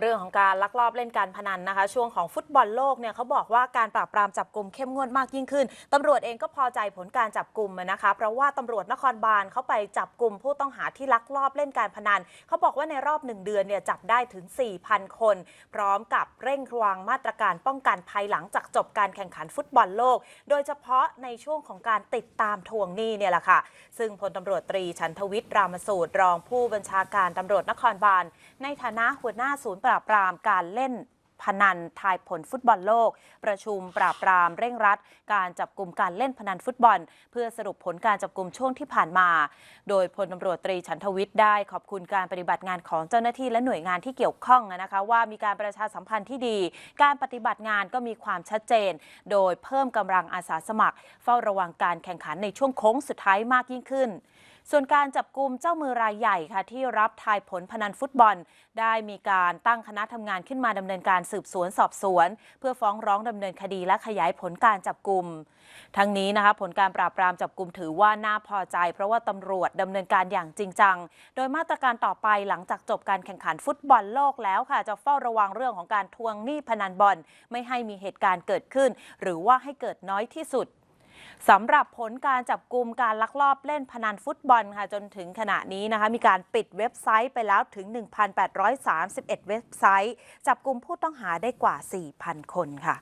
เรื่องของการลักลอบเล่นการพนันนะคะ ช่วงของฟุตบอลโลกเนี่ยเขาบอกว่าการปราบปรามจับกลุ่มเข้มงวดมากยิ่งขึ้นตำรวจเองก็พอใจผลการจับกลุ่มนะคะ เพราะว่าตำรวจนครบาลเขาไปจับกลุ่มผู้ต้องหาที่ลักลอบเล่นการพนันเขาบอกว่าในรอบหนึ่งเดือนเนี่ยจับได้ถึง 4,000 คน พร้อมกับเร่งวางมาตรการป้องกันภายหลังจากจบการแข่งขันฟุตบอลโลก โดยเฉพาะในช่วงของการติดตามทวงหนี้เนี่ยแหละค่ะ ซึ่งพลตำรวจตรีชันทวิทย์รามสูตรรองผู้บัญชาการตำรวจนครบาลในฐานะหัวหน้าศูนย์ปราบปรามการเล่นพนันทายผลฟุตบอลโลก ประชุมปราบปรามเร่งรัด การจับกลุ่มการเล่นพนันฟุตบอล เพื่อสรุปผลการจับกลุ่มช่วงที่ผ่านมา โดยพลตำรวจตรีฉันทวิทย์ได้ขอบคุณการปฏิบัติงานของเจ้าหน้าที่และหน่วยงานที่เกี่ยวข้องนะคะว่ามีการประชาสัมพันธ์ที่ดี การปฏิบัติงานก็มีความชัดเจน โดยเพิ่มกำลังอาสาสมัคร เฝ้าระวังการแข่งขันในช่วงโค้งสุดท้ายมากยิ่งขึ้น ส่วนการจับกลุ่มเจ้ามือรายใหญ่ค่ะที่รับทายผลพนันฟุตบอล ได้มีการตั้งคณะทำงานขึ้นมาดำเนินการสืบสวนสอบสวน เพื่อฟ้องร้องดำเนินคดีและขยายผลการจับกลุ่ม ทั้งนี้นะคะผลการปราบปรามจับกลุ่มถือว่าน่าพอใจ เพราะว่าตำรวจดำเนินการอย่างจริงจัง โดยมาตรการต่อไปหลังจากจบการแข่งขันฟุตบอลโลกแล้วค่ะ จะเฝ้าระวังเรื่องของการทวงหนี้พนันบอล ไม่ให้มีเหตุการณ์เกิดขึ้น หรือว่าให้เกิดน้อยที่สุด สำหรับผลการจับกลุ่มการลักลอบเล่นพนันฟุตบอลค่ะจนถึงขณะนี้นะคะ มีการปิดเว็บไซต์ไปแล้วถึง 1,831 เว็บไซต์ จับกลุ่มผู้ต้องหาได้กว่า 4,000 คนค่ะ